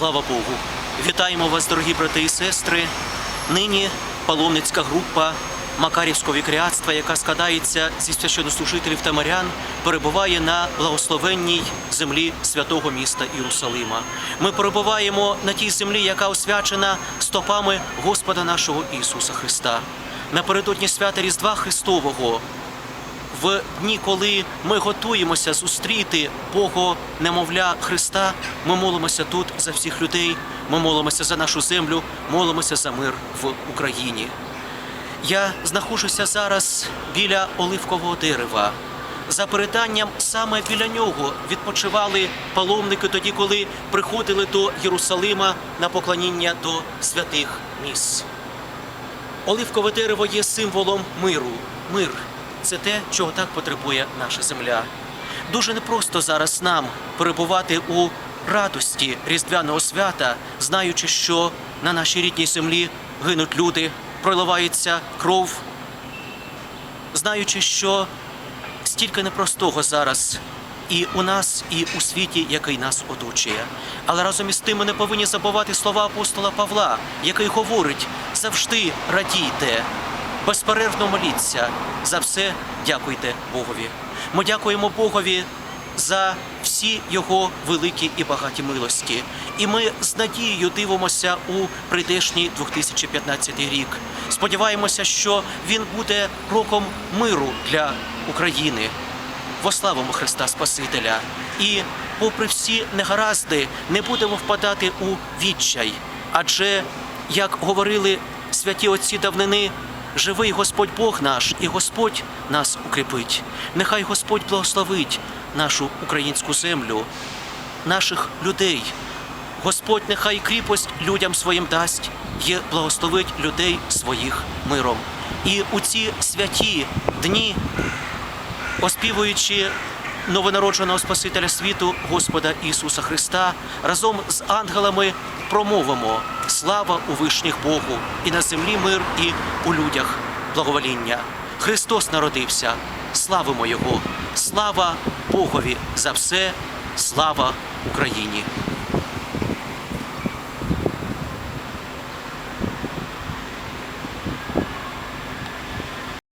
Слава Богу! Вітаємо вас, дорогі брати і сестри. Нині паломницька група Макарівського вікріатства, яка складається зі священнослужителів та марян, перебуває на благословенній землі святого міста Єрусалима. Ми перебуваємо на тій землі, яка освячена стопами Господа нашого Ісуса Христа. Напередодні свята Різдва Христового в дні, коли ми готуємося зустріти Бога немовля Христа, ми молимося тут за всіх людей, ми молимося за нашу землю, молимося за мир в Україні. Я знаходжуся зараз біля оливкового дерева. За переданням саме біля нього відпочивали паломники тоді, коли приходили до Єрусалима на поклоніння до святих місць. Оливкове дерево є символом миру. Мир це те, чого так потребує наша земля. Дуже непросто зараз нам перебувати у радості різдвяного свята, знаючи, що на нашій рідній землі гинуть люди, проливається кров, знаючи, що стільки непростого зараз і у нас, і у світі, який нас оточує. Але разом із тим ми не повинні забувати слова апостола Павла, який говорить: завжди радійте, безперервно моліться, за все дякуйте Богові. Ми дякуємо Богові за всі його великі і багаті милості. І ми з надією дивимося у прийдешній 2015 рік. Сподіваємося, що він буде роком миру для України. Вославимо Христа Спасителя. І, попри всі негаразди, не будемо впадати у відчай. Адже, як говорили святі отці давнини, живий Господь Бог наш, і Господь нас укріпить. Нехай Господь благословить нашу українську землю, наших людей. Господь нехай кріпость людям своїм дасть і благословить людей своїх миром. І у ці святі дні оспівуючи новонародженого Спасителя світу Господа Ісуса Христа, разом з ангелами промовимо слава у вишніх Богу, і на землі мир, і у людях благовоління. Христос народився, славимо Його, слава Богові за все, слава Україні.